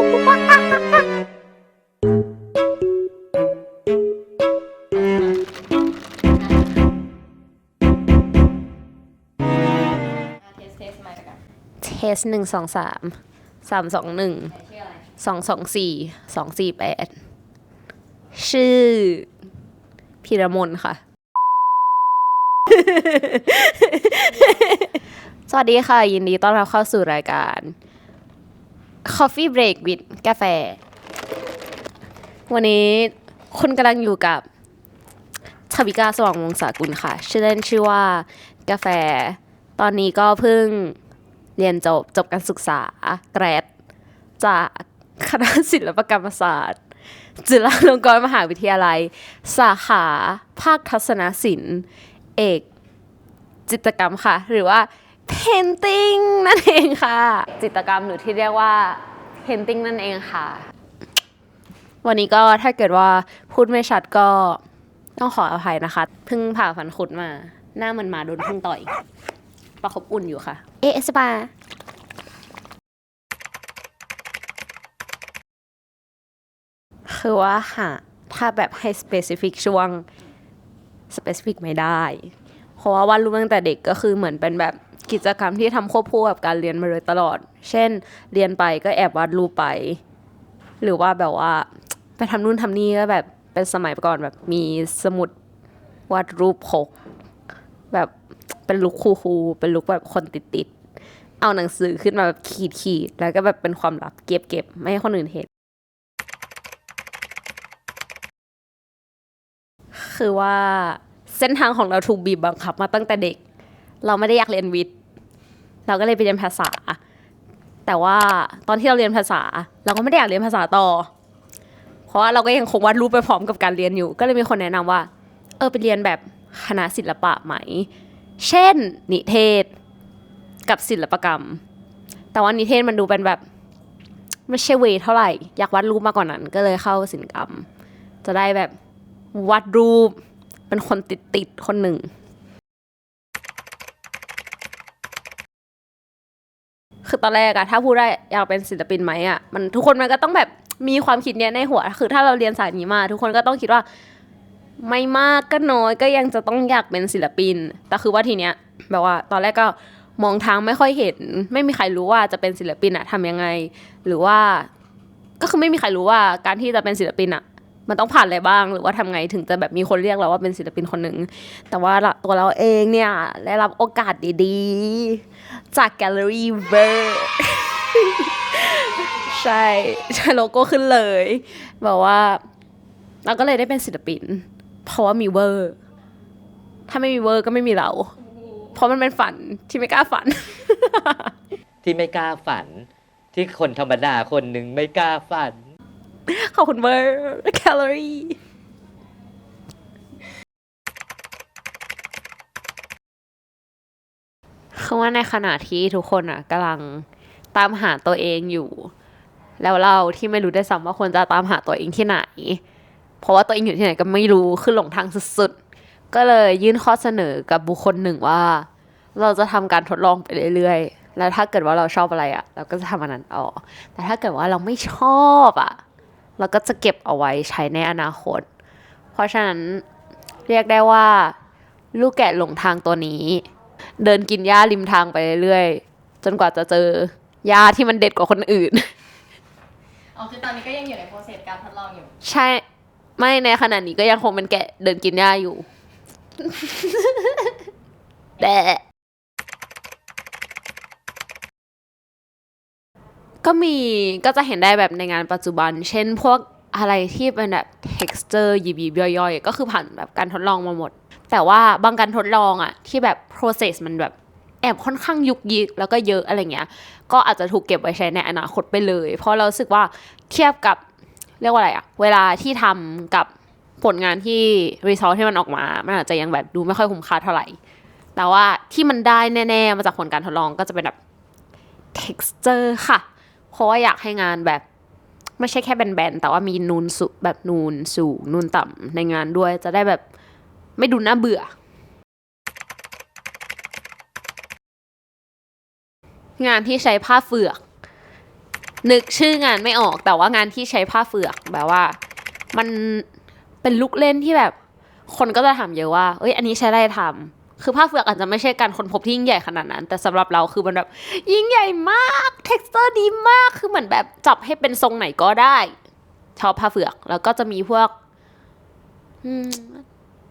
เทสเทสมาจากกันเทสหนึ่งสองสามสามสองหนึ่งชื่ออะไร สองสองสี่สองสี่แปดชื่อพีระมนค่ะ สวัสดีค่ะ ยินดีต้อนรับเข้าสู่รายการ Coffee Break with กาแฟ วันนี้คุณกำลังอยู่กับชวิกาสว่างวงศากุลค่ะ ชื่อเล่นชื่อว่ากาแฟ ตอนนี้ก็เพิ่งเรียนจบจบการศึกษาแกรดจากคณะศิลปกรรมศาสตร์ จุฬาลงกรณ์มหาวิทยาลัย สาขาภาคทัศนศิลป์ เอกจิตกรรมค่ะ หรือว่า painting นั่นเองค่ะ จิตรกรรมหรือที่เรียกว่า painting นั่นเองค่ะ วันนี้ก็ถ้าเกิดว่าพูดไม่ชัดก็ต้องขออภัยนะคะเพิ่งผ่าฟันคุดมา หน้ามันมาโดนพึ่งต่อย ประคบอุ่นอยู่ค่ะ เอะสปาคือว่าหาถ้าแบบให้ specific ช่วง specific ไม่ได้ เพราะว่าวาดรูปตั้งแต่เด็กก็คือเหมือนเป็นแบบ กิจกรรมที่ทำควบคู่กับการเรียนมาโดยตลอด เช่น เรียนไปก็แอบวาดรูปไป หรือว่าแบบว่าไปทำนู่นทำนี่ก็แบบเป็นสมัยก่อนแบบมีสมุดวาดรูปพกแบบเป็นลุคคูลๆเป็นลุคแบบคนติดๆ เอาหนังสือขึ้นมาแบบขีดๆแล้วก็แบบเป็นความลับเก็บๆไม่ให้คนอื่นเห็น คือว่าเส้นทางของเราถูกบีบบังคับมาตั้งแต่เด็ก เราไม่ได้อยากเรียนวิทย์ เราก็เลยไปเรียนภาษา แต่ว่าตอนที่เราเรียนภาษา เราก็ไม่ได้อยากเรียนภาษาต่อ เพราะว่าเราก็ยังคงวาดรูปไปพร้อมกับการเรียนอยู่ ก็เลยมีคนแนะนำว่า เออไปเรียนแบบคณะศิลปะไหม เช่น นิเทศกับศิลปกรรม แต่ว่านิเทศมันดูเป็นแบบไม่ใช่เวเท่าไหร่ อยากวาดรูปมากกว่านั้น ก็เลยเข้าศิลปกรรม จะได้แบบวาดรูปเป็นคนติดติดๆคนหนึ่ง คือตอนแรกอะถ้าพูดได้อยากเป็นศิลปินไหมอะมันทุกคนมันก็ต้องแบบมีความคิดเนี้ยในหัว คือถ้าเราเรียนสายนี้มา ทุกคนก็ต้องคิดว่า ไม่มากก็น้อยก็ยังจะต้องอยากเป็นศิลปิน แต่คือว่าทีเนี้ยแบบว่าตอนแรกก็มองทางไม่ค่อยเห็น ไม่มีใครรู้ว่าจะเป็นศิลปินอะทำยังไง หรือว่าก็คือไม่มีใครรู้ว่าการที่จะเป็นศิลปินอะ มันต้องผ่านอะไรบ้าง หรือว่าทำไงถึงจะแบบมีคนเรียกเราว่าเป็นศิลปินคนหนึ่งแต่ว่าตัวเราเองเนี่ยได้รับโอกาสดีๆ จากแกลเลอรี่เวอร์ใช่ใช่โลโก้ขึ้นเลยแบบว่า เราก็เลยได้เป็นศิลปิน เพราะว่ามีเวอร์ ถ้าไม่มีเวอร์ก็ไม่มีเรา เพราะมันเป็นฝันที่ไม่กล้าฝัน ที่ไม่กล้าฝัน ที่คนธรรมดาคนหนึ่งไม่กล้าฝัน ขอบคุณเวอร์แคลอรี่คือว่าในขณะที่ทุกคนอะกำลังตามหาตัวเองอยู่ แล้วเราที่ไม่รู้ได้ซ้ำว่าควรจะตามหาตัวเองที่ไหน เพราะว่าตัวเองอยู่ที่ไหนก็ไม่รู้คือหลงทางสุดๆ ก็เลยยื่นข้อเสนอกับบุคคลหนึ่งว่า เราจะทำการทดลองไปเรื่อยๆ แล้วถ้าเกิดว่าเราชอบอะไรอะ เราก็จะทำอันนั้นต่อแต่ถ้าเกิดว่าเราไม่ชอบอะ เราก็จะเก็บเอาไว้ใช้ในอนาคต เพราะฉะนั้นเรียกได้ว่า ลูกแกะหลงทางตัวนี้ เดินกินหญ้าริมทางไปเรื่อยๆจนกว่าจะเจอหญ้าที่มันเด็ดกว่าคนอื่น อ๋อคือตอนนี้ก็ยังอยู่ในโปรเซสการทดลองอยู่ ใช่ ไม่ในขณะนี้ก็ยังคงเป็นแกะเดินกินหญ้าอยู่แต่ ก็มีก็จะเห็นได้แบบในงานปัจจุบัน เช่นพวกอะไรที่เป็นแบบ texture ยิบยิบย่อยๆ ก็คือผ่านแบบการทดลองมาหมด แต่ว่าบางการทดลองอะที่แบบ process มันแบบแอบค่อนข้างยุกยิกแล้วก็เยอะอะไรเงี้ย ก็อาจจะถูกเก็บไว้ใช้ในอนาคตไปเลย เพราะเราสึกว่าเทียบกับเรียกว่าอะไรอะเวลาที่ทำกับผลงานที่รีซอสที่มันออกมา มันอาจจะยังแบบดูไม่ค่อยคุ้มค่าเท่าไหร่ แต่ว่าที่มันได้แน่ ๆ มาจากผลการทดลองก็จะเป็นแบบ texture ค่ะ เพราะว่าอยากให้งานแบบไม่ใช่แค่แบนๆแต่ว่ามีนูนสุแบบนูนสูงนูนต่ำในงานด้วยจะได้แบบไม่ดูน่าเบื่อ งานที่ใช้ผ้าเฟือก นึกชื่องานไม่ออกแต่ว่างานที่ใช้ผ้าเฟือกแบบว่า มันเป็นลูกเล่นที่แบบ คนก็จะถามเยอะว่า เอ้ย อันนี้ใช้อะไรทำ คือผ้าเฟือกอาจจะไม่ใช่การค้นพบที่ยิ่งใหญ่ขนาดนั้น แต่สำหรับเราคือมันแบบยิ่งใหญ่มากเท็กซ์เจอร์ดีมากคือเหมือนแบบจับให้เป็นทรงไหนก็ได้ ชอบผ้าเฟือก แล้วก็จะมีพวก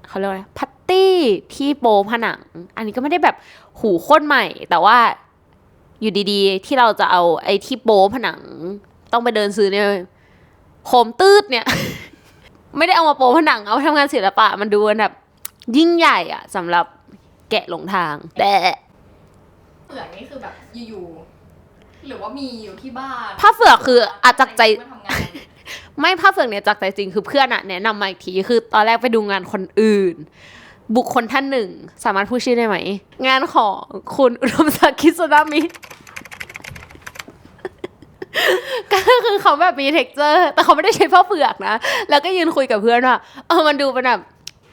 เขาเรียกว่าอะไรพัตตี้ที่โปผนัง อันนี้ก็ไม่ได้แบบหูโคตรใหม่ แต่ว่าอยู่ดีๆ ที่เราจะเอาไอ้ที่โปผนัง ต้องไปเดินซื้อเนี่ยโคมตืดเนี่ย ไม่ได้เอามาโปผนังเอาไปทำงานศิลปะ มันดูแบบยิ่งใหญ่อะสำหรับ แกะหลงทางแต่เปลือกนี่คือแบบอยู่ๆหรือว่ามีอยู่ที่บ้านผ้าเฟือกคืออาจจากใจมาทำงานไม่ผ้าเฟือกเนี่ยจากใจจริงคือเพื่อนอะแนะนำมาอีกทีคือตอนแรกไปดูงานคนอื่น บุคคลท่านหนึ่ง สามารถพูดชื่อได้ไหม งานของคุณอุดมศักดิ์คิสุนามิ ก็คือเขาแบบมีเท็กเจอร์ แต่เขาไม่ได้ใช้ผ้าเฟือกนะ แล้วก็ยืนคุยกับเพื่อนว่าเออมันดูเป็นแบบ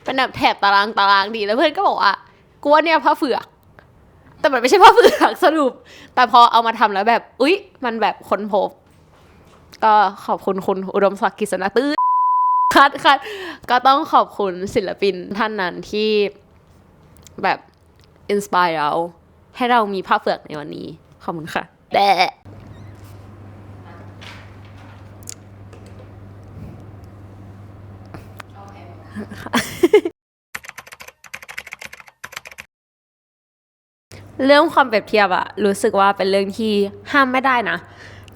เป็นแบบแถบตารางตารางดีแล้วเพื่อนก็บอกว่า กูว่าเนี่ยผ้าเฟือก แต่มันไม่ใช่ผ้าเฟือกสรุป แต่พอเอามาทำแล้วแบบ อุ๊ย มันแบบค้นพบ ก็ขอบคุณคุณอุดมศักดิ์กิษณะตื้อคัดคัดก็ต้องขอบคุณศิลปินท่านนั้นที่แบบอินสปายเรา ให้เรามีภาเฟือกในวันนี้ ขอบคุณค่ะแต่โอ เรื่องความเปรียบเทียบอะรู้สึกว่าเป็นเรื่องที่ห้ามไม่ได้นะ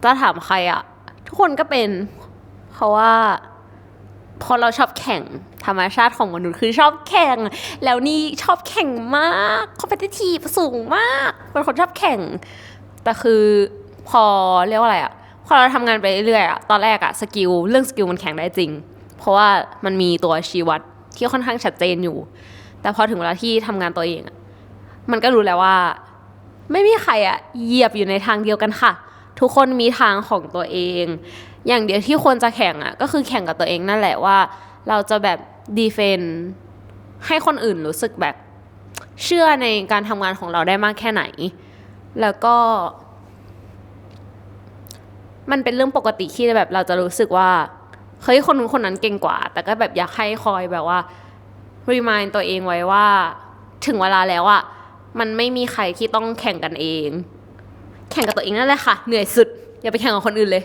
จะถามใครอะทุกคนก็เป็น เพราะว่าพอเราชอบแข่งธรรมชาติของมนุษย์คือชอบแข่ง แล้วนี่ชอบแข่งมากคอมเพตทีฟสูงมากเป็นคนชอบแข่ง แต่คือพอเรียกว่าอะไรอะพอเราทำงานไปเรื่อยๆอะตอนแรกอะสกิลเรื่องสกิลมันแข่งได้จริง เพราะว่ามันมีตัวชี้วัดที่ค่อนข้างชัดเจนอยู่ แต่พอถึงเวลาที่ทำงานตัวเองอะ มันก็รู้แล้วว่า ไม่มีใครอะเหยียบอยู่ในทางเดียวกันค่ะ ทุกคนมีทางของตัวเอง อย่างเดียวที่ควรจะแข่งอะก็คือแข่งกับตัวเองนั่นแหละว่า เราจะแบบดีเฟนให้คนอื่นรู้สึกแบบเชื่อในการทำงานของเราได้มากแค่ไหน แล้วก็ มันเป็นเรื่องปกติที่แบบเราจะรู้สึกว่าเฮ้ยคนนู้นคนนั้นเก่งกว่า แต่ก็แบบอยากให้คอยแบบว่า remind ตัวเองไว้ว่า ถึงเวลาแล้วอะ มันไม่มีใครที่ต้องแข่งกันเอง แข่งกับตัวเองนั่นแหละค่ะ เหนื่อยสุด อย่าไปแข่งกับคนอื่นเลย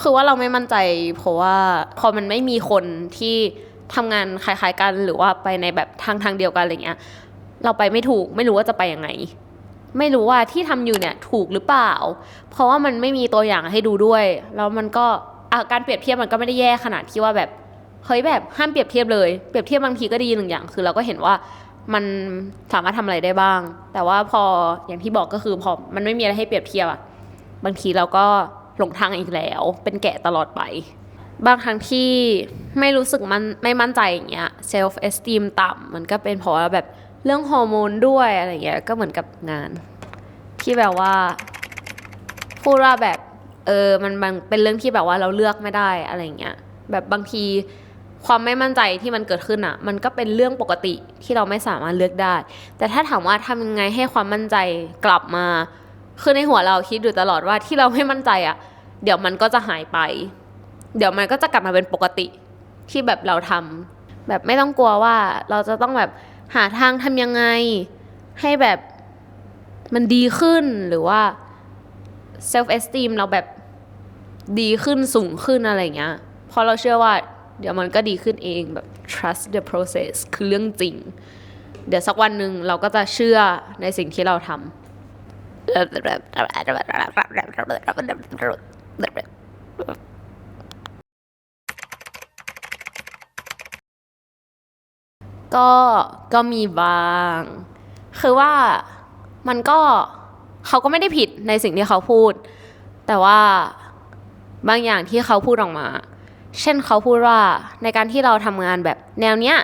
คือว่าเราไม่มั่นใจ เพราะว่าพอมันไม่มีคนที่ทำงานคล้าย ๆ กันหรือว่าไปในแบบทางทางเดียวกันอะไรเงี้ย เราไปไม่ถูก ไม่รู้ว่าจะไปยังไง ไม่รู้ว่าที่ทำอยู่เนี่ยถูกหรือเปล่า เพราะว่ามันไม่มีตัวอย่างให้ดูด้วย แล้วมันก็การเปรียบเทียบมันก็ไม่ได้แย่ขนาดที่ว่าแบบ เฮ้ยแบบห้ามเปรียบเทียบเลย เปรียบเทียบบางทีก็ดีหนึ่งอย่าง คือเราก็เห็นว่ามันสามารถทำอะไรได้บ้าง แต่ว่าพออย่างที่บอกก็คือพอมันไม่มีอะไรให้เปรียบเทียบอะบางทีเราก็หลงทางอีกแล้ว เป็นแกะตลอดไป บางครั้งที่ไม่รู้สึกมันไม่มั่นใจอย่างเงี้ย self esteem ต่ำมันก็เป็นเพราะว่าแบบเรื่องฮอร์โมนด้วยอะไรเงี้ยก็เหมือนกับงาน ที่แบบว่า พูดว่าแบบเออมันมันเป็นเรื่องที่แบบว่าเราเลือกไม่ได้อะไรเงี้ยแบบบางที ความไม่มั่นใจที่มันเกิดขึ้นอะมันก็เป็นเรื่องปกติที่เราไม่สามารถเลือกได้ แต่ถ้าถามว่าทำยังไงให้ความมั่นใจกลับมา คือในหัวเราคิดอยู่ตลอดว่าที่เราไม่มั่นใจอะเดี๋ยวมันก็จะหายไป เดี๋ยวมันก็จะกลับมาเป็นปกติที่แบบเราทำแบบไม่ต้องกลัวว่าเราจะต้องแบบหาทางทำยังไง ให้แบบมันดีขึ้นหรือว่า self esteem เราแบบดีขึ้นสูงขึ้นอะไรเงี้ย เพราะเราเชื่อว่า เดี๋ยวมันก็ดีขึ้นเองแบบ trust the process คือเรื่องจริง เดี๋ยวสักวันหนึ่งเราก็จะเชื่อในสิ่งที่เราทำก็ก็มีบาง คือว่ามันก็เขาก็ไม่ได้ผิดในสิ่งที่เขาพูด แต่ว่าบางอย่างที่เขาพูดออกมา เช่นเขาพูดว่าในการที่เราทำงานแบบแนวเนี้ย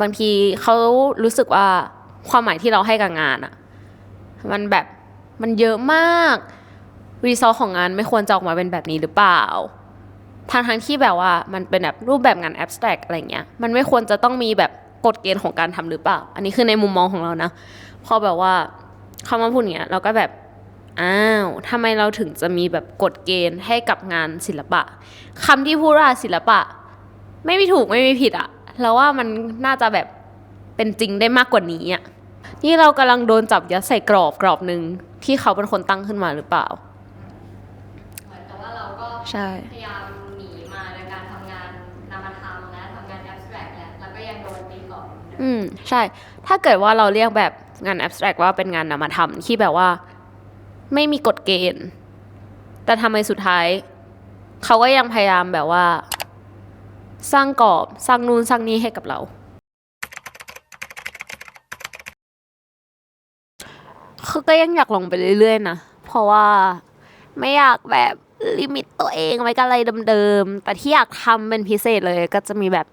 บางทีเขารู้สึกว่าความหมายที่เราให้กับงานอะมันแบบมันเยอะมากรีซอสของงานไม่ควรจะออกมาเป็นแบบนี้หรือเปล่าทางทางที่แบบว่ามันเป็นแบบรูปแบบงานแอบสแตรกอะไรเงี้ยมันไม่ควรจะต้องมีแบบกฎเกณฑ์ของการทำหรือเปล่า อันนี้คือในมุมมองของเรานะ พอแบบว่าเขามาพูดเงี้ยเราก็แบบ อ้าวทำไมเราถึงจะมีแบบกฎเกณฑ์ให้กับงานศิลปะคำที่พูดว่าศิลปะ ไม่มีถูกไม่มีผิดอะเราว่ามันน่าจะแบบเป็นจริงได้มากกว่านี้อะนี่เรากำลังโดนจับยัดใส่กรอบกรอบหนึ่งที่เขาเป็นคนตั้งขึ้นมาหรือเปล่าเหมือนกับว่าเราก็ใช่พยายามหนีมาในการทำงานนามธรรมและทำงาน abstract แล้วแล้วก็ยังโดนตีกรอบอยู่อืมใช่ ถ้าเกิดว่าเราเรียกแบบงาน abstract ว่าเป็นงานนามธรรมที่แบบว่า ไม่มีกฎเกณฑ์ แต่ทำไมสุดท้าย เขาก็ยังพยายามแบบว่า สร้างกรอบสร้างนู่นสร้างนี้ให้กับเรา คือก็ยังอยากลองไปเรื่อยๆนะ เพราะว่าไม่อยากแบบลิมิตตัวเองไว้กับอะไรเดิมๆ แต่ที่อยากทำเป็นพิเศษเลยก็จะมีแบบ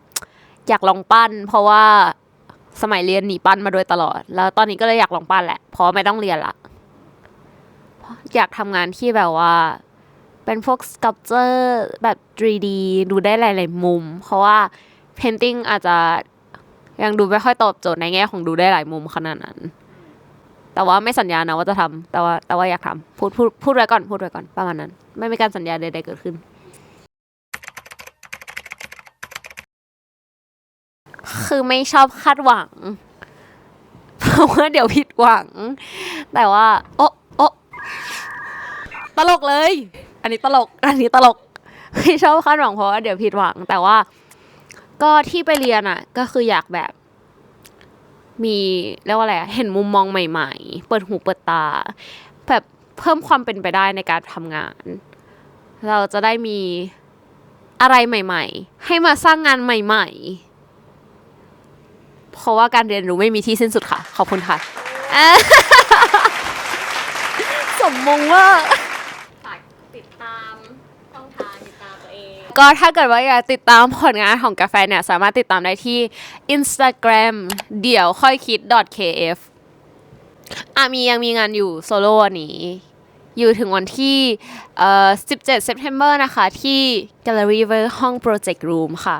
อยากลองปั้น เพราะว่าสมัยเรียนหนีปั้นมาโดยตลอด แล้วตอนนี้ก็เลยอยากลองปั้นแหละเพราะไม่ต้องเรียนละ อยากทำงานที่แบบว่า เป็นพวกสกับเจอร์แบบ 3D ดูได้หลาย ๆ มุม เพราะว่า painting อาจจะยังดูไม่ค่อยตอบโจทย์ในแง่ของดูได้หลายมุมขนาดนั้น แต่ว่าไม่สัญญานะว่าจะทำแต่ว่าแต่ว่าอยากทำพูดพูดพูดไว้ก่อนพูดไว้ก่อนประมาณนั้น ไม่มีการสัญญาใดๆเกิดขึ้น คือไม่ชอบคาดหวัง เพราะว่าเดี๋ยวผิดหวัง แต่ว่า โอะโอะ ตลกเลย อันนี้ตลก อันนี้ตลก ไม่ชอบคาดหวังเพราะว่าเดี๋ยวผิดหวัง แต่ว่า ก็ที่ไปเรียนอะ ก็คืออยากแบบ มีเรียกว่าอะไรอะเห็นมุมมองใหม่ ๆ เปิดหูเปิดตา แบบเพิ่มความเป็นไปได้ในการทำงาน เราจะได้มีอะไรใหม่ ๆ ให้มาสร้างงานใหม่ ๆ เพราะว่าการเรียนรู้ไม่มีที่สิ้นสุดค่ะ ขอบคุณค่ะสมมงว่าามช่องทางติดตามตัวเอง ก็ถ้าเกิดว่าอยากติดตามผลงานของกาแฟเนี่ย สามารถติดตามได้ที่ Instagram เดี๋ยวค่อยคิด .kf อะมียังมีงานอยู่โซโล่นี้ อยู่ถึงวันที่เอ่อ17 September นะคะ ที่ Gallery v e r ห้อง Project Room ค่ะ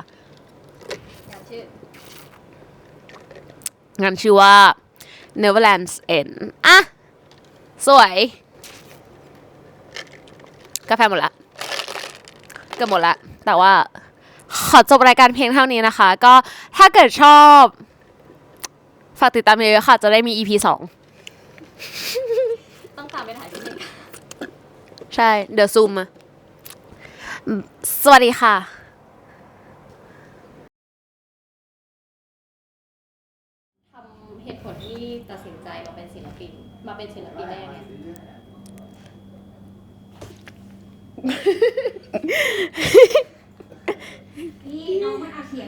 งานชื่อว่า Neverland's End อะ สวย กาแฟหมดละเกือบหมดละ แต่ว่า ขอจบรายการเพียงเท่านี้นะคะ ก็ถ้าเกิดชอบ ฝากติดตามเยอะๆค่ะ จะได้มี EP สองต้องตามไปถ่ายที่นี่ใช่ เดี๋ยวซูมมาอืมสวัสดีค่ะทำเหตุผลที่ตัดสินใจมาเป็นศิลปิน มาเป็นศิลปินได้ยังไง พี่น้องมันอาเขียน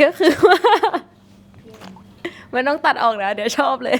ก็คือว่าไม่ต้องตัดออกนะ เดี๋ยวชอบเลย